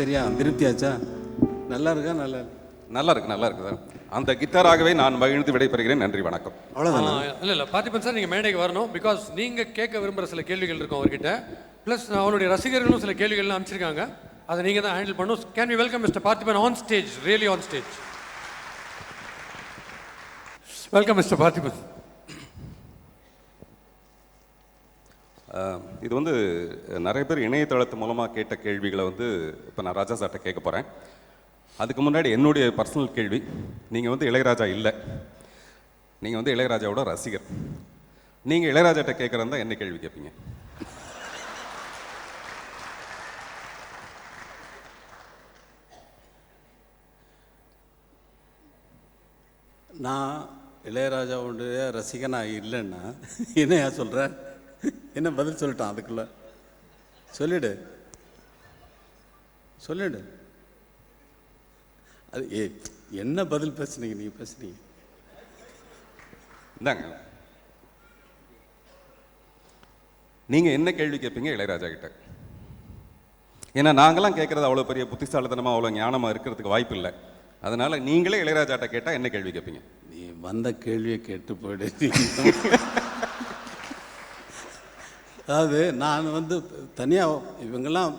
சரியா? திருப்தி ஆச்சா நல்லா இருக்கா? நல்லா இருக்கு நல்லா இருக்கு நல்லா இருக்கு சார். அந்த கிட்டாராகவே நான் மகிழ்ந்து விடைபெறுகிறேன். நன்றி வணக்கம். அவ்வளோதானா இல்லை இல்லை. பார்த்திபன் சார் நீங்கள் மேடைக்கு வரணும். பிகாஸ் நீங்கள் கேட்க விரும்புகிற சில கேள்விகள் இருக்கும் அவர்கிட்ட. ப்ளஸ் அவருடைய ரசிகர்களும் சில கேள்விகள்லாம் அமைச்சிருக்காங்க அதை நீங்கள் தான் ஹேண்டில் பண்ணணும். Can we welcome Mister Parthiban on stage really on stage welcome Mister Parthiban இது வந்து நிறைய பேர் இணையதளத்து மூலமாக கேட்ட கேள்விகளை வந்து இப்போ நான் ராஜா சார்கிட்ட கேட்க போகிறேன் அதுக்கு முன்னாடி என்னுடைய பர்சனல் கேள்வி. நீங்கள் வந்து இளையராஜா இல்லை. நீங்கள் வந்து இளையராஜாவோட ரசிகர். நீங்கள் இளையராஜாட்ட கேட்குறதா என்ன கேள்வி கேட்பீங்க? நான் இளையராஜாவுடைய ரசிகனாக இல்லைன்னா என்னையா சொல்கிறேன் என்ன பதில் சொல்லிட்டான் அதுக்குள்ள? சொல்லிடு. சொல்லிடு. அது ஏ என்ன பதில் பேசுனீங்க நீங்கள் பேசுனீங்க? இந்தாங்க. நீங்கள் என்ன கேள்வி கேட்பீங்க இளையராஜா கிட்ட? ஏன்னா நாங்களாம் கேட்குறது அவ்வளோ பெரிய புத்திசாலித்தனமாக அவ்வளோ ஞானமாக இருக்கிறதுக்கு வாய்ப்பு இல்லை அதனால நீங்களே இளையராஜாட்ட கேட்டால் என்ன கேள்வி கேட்பீங்க நீ வந்த கேள்வியை கேட்டு போயிடு. அதாவது நான் வந்து தனியாக இவங்கெல்லாம்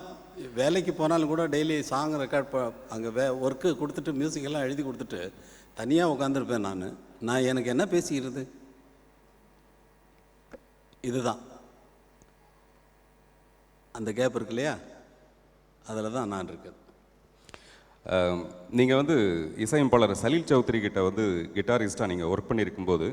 வேலைக்கு போனாலும் கூட டெய்லி சாங் ரெக்கார்ட் அங்கே வே ஒர்க்கு கொடுத்துட்டு மியூசிக்கெல்லாம் எழுதி கொடுத்துட்டு தனியாக உட்காந்துருப்பேன் நான். நான் எனக்கு என்ன பேசிக்கிறது? இதுதான். அந்த கேப் இருக்கு இல்லையா? அதில் தான் நான் இருக்கேன். நீங்கள் வந்து இசையமைப்பாளர் சலீல் சௌத்ரி கிட்ட வந்து கிட்டாரிஸ்டாக நீங்கள் ஒர்க் பண்ணியிருக்கும்போது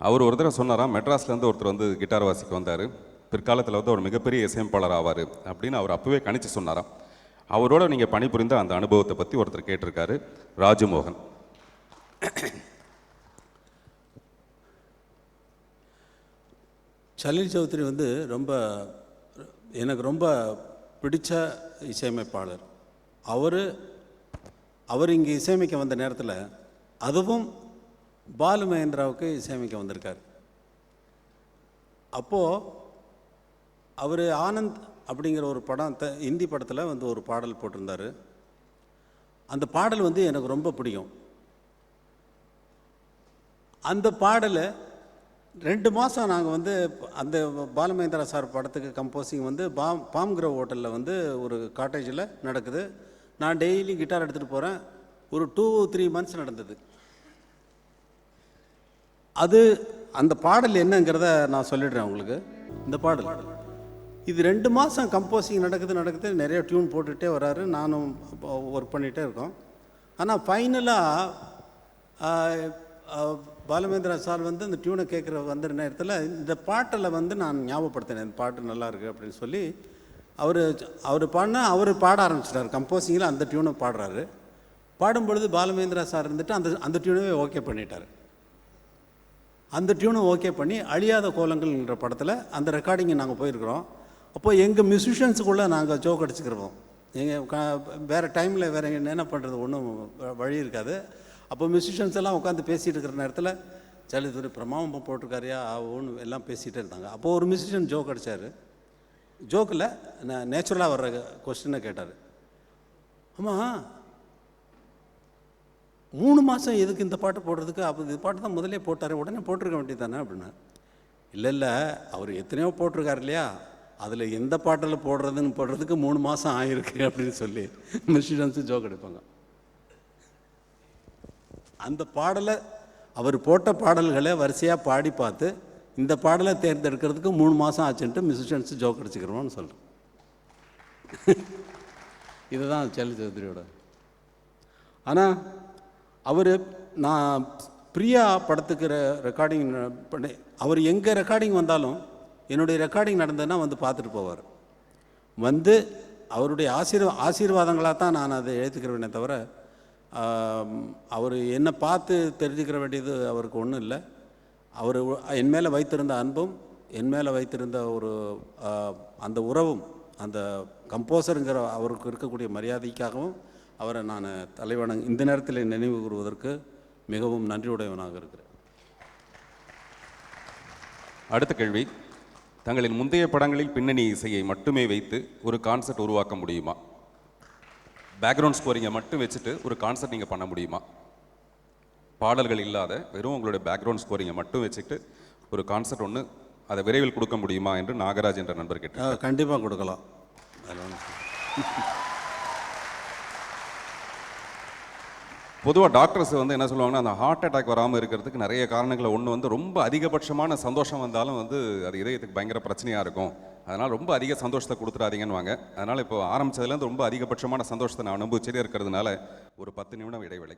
அவர் ஒரு தடவை சொன்னாராம் மெட்ராஸ்லேருந்து ஒருத்தர் வந்து கிட்டார் வாசிக்க வந்தார். பிற்காலத்தில் வந்து ஒரு மிகப்பெரிய இசையமைப்பாளர் ஆவார் அப்படின்னு அவர் அப்போவே கணிச்சு சொன்னாராம். அவரோட நீங்கள் பணிபுரிந்த அந்த அனுபவத்தை பற்றி ஒருத்தர் கேட்டிருக்காரு ராஜமோகன். சலீல் சௌத்ரி வந்து ரொம்ப எனக்கு ரொம்ப பிடித்த இசையமைப்பாளர். அவர் அவர் இங்கே இசையமைக்க வந்த நேரத்தில் அதுவும் பாலு மகேந்திராவுக்கு இசையமைக்க வந்திருக்கார். அப்போது அவர் ஆனந்த் அப்படிங்கிற ஒரு படம் த ஹிந்தி படத்தில் வந்து ஒரு பாடல் போட்டிருந்தார். அந்த பாடல் வந்து எனக்கு ரொம்ப பிடிக்கும். அந்த பாடலை ரெண்டு மாதம் நாங்கள் வந்து அந்த பாலமேந்திரா சார் படத்துக்கு கம்போசிங் வந்து பாம் பாம் ஹோட்டலில் வந்து ஒரு காட்டேஜில் நடக்குது. நான் டெய்லி கிட்டார் எடுத்துகிட்டு போகிறேன் ஒரு டூ த்ரீ மந்த்ஸ் நடந்தது. அது அந்த பாடல் என்னங்கிறத நான் சொல்லிடுறேன் உங்களுக்கு. இந்த பாடல். இது ரெண்டு மாதம் கம்போசிங் நடக்குது நடக்குது நிறைய டியூன் போட்டுகிட்டே வராரு. நானும் ஒர்க் பண்ணிகிட்டே இருக்கோம். ஆனால் ஃபைனலாக பாலமேந்திரா சார் வந்து இந்த டியூனை கேட்குற வந்த நேரத்தில் இந்த பாட்டில் வந்து நான் ஞாபகப்படுத்தினேன். இந்த பாட்டு நல்லாயிருக்கு அப்படின்னு சொல்லி அவர் அவர் பாடினா அவர் பாட ஆரம்பிச்சிட்டார். கம்போசிங்கில் அந்த டியூனை பாடுறாரு. பாடும்பொழுது பாலமேந்திரா சார் இருந்துட்டு அந்த அந்த டியூனவே ஓகே பண்ணிட்டார். அந்த டியூனை ஓகே பண்ணி அழியாத கோலங்கள்ன்ற படத்தில் அந்த ரெக்கார்டிங்கை நாங்கள் போயிருக்கிறோம். அப்போ எங்கள் மியூசிஷியன்ஸுக்குள்ளே நாங்கள் ஜோக் அடிச்சுக்கிறோம் எங்கள் வேறு டைமில் வேறு என்ன பண்ணுறது ஒன்றும் வழி இருக்காது. அப்போ மியூசிஷியன்ஸ் எல்லாம் உட்காந்து பேசிகிட்டு இருக்கிற நேரத்தில் சலிதுரை பிரமாவம் போட்டிருக்காரியா ஒன்று எல்லாம் பேசிகிட்டே இருந்தாங்க. அப்போது ஒரு மியூசிஷியன் ஜோக் அடித்தார் ஜோக்கில் நேச்சுரலாக வர்ற கொஸ்டினை கேட்டார். ஆமாம் மூணு மாதம் எதுக்கு இந்த பாட்டு போடுறதுக்கு? அப்போ இந்த பாட்டு தான் முதலே போட்டார் உடனே போட்டிருக்க வேண்டியது தானே? அப்படின்னா இல்லை இல்லை அவர் எத்தனையோ போட்டிருக்காரு இல்லையா? அதில் எந்த பாட்டில் போடுறதுன்னு போடுறதுக்கு மூணு மாதம் ஆயிருக்கு அப்படின்னு சொல்லி மிஷிடன்ஸு ஜோக் எடுப்பாங்க. அந்த பாடலை அவர் போட்ட பாடல்களை வரிசையாக பாடி பார்த்து இந்த பாடலை தேர்ந்தெடுக்கிறதுக்கு மூணு மாதம் ஆச்சுன்ட்டு மியூசிஷியன்ஸு ஜோக் அடிச்சுக்கிறோம்னு சொல்கிறேன் இதுதான் செல்ல சௌத்ரியோட. ஆனால் அவர் நான் பிரியா படத்துக்கு ரெக்கார்டிங் பண்ணி அவர் எங்கே ரெக்கார்டிங் வந்தாலும் என்னுடைய ரெக்கார்டிங் நடந்ததுன்னா வந்து பார்த்துட்டு போவார். வந்து அவருடைய ஆசீர்வா ஆசீர்வாதங்களாக தான் நான் அதை எழுத்துக்கிறேனே தவிர அவர் என்னை பார்த்து தெரிஞ்சுக்கிற வேண்டியது அவருக்கு ஒன்றும் இல்லை. அவர் என் மேலே வைத்திருந்த அன்பும் என் மேலே வைத்திருந்த ஒரு அந்த உறவும் அந்த கம்போசருங்கிற அவருக்கு இருக்கக்கூடிய மரியாதைக்காகவும் அவரை நான் தலைவணங் இந்த நேரத்தில் நினைவு கூறுவதற்கு மிகவும் நன்றியுடையவனாக இருக்கிறேன். அடுத்த கேள்வி. தங்களின் முந்தைய படங்களில் பின்னணி இசையை மட்டுமே வைத்து ஒரு கான்செப்ட் உருவாக்க முடியுமா? பேக்ரவுண்ட் ஸ்கோரிங்கை மட்டும் வச்சுட்டு ஒரு கான்சர்ட் நீங்கள் பண்ண முடியுமா? பாடல்கள் இல்லாத வெறும் உங்களுடைய பேக்ரவுண்ட் ஸ்கோரிங்கை மட்டும் வச்சுட்டு ஒரு கான்சர்ட் ஒன்று அதை விரைவில் கொடுக்க முடியுமா என்று நாகராஜ் என்ற நண்பர் கேட்டார் கண்டிப்பாக கொடுக்கலாம் அதில் ஒன்றும் பொதுவாக டாக்டர்ஸ் வந்து என்ன சொல்லுவாங்கன்னா அந்த ஹார்ட் அட்டாக் வராமல் இருக்கிறதுக்கு நிறைய காரணங்களை. ஒன்று வந்து ரொம்ப அதிகபட்சமான சந்தோஷம் வந்தாலும் வந்து அது இதயத்துக்கு பயங்கர பிரச்சனையாக இருக்கும். அதனால் ரொம்ப அதிக சந்தோஷத்தை கொடுத்துறாதீங்கன்னுவாங்க. அதனால் இப்போ ஆரம்பிச்சதுலேருந்து ரொம்ப அதிகபட்சமான சந்தோஷத்தை நான் அனுபவிச்சே இருக்கிறதுனால ஒரு பத்து நிமிடம் இடைவேளை.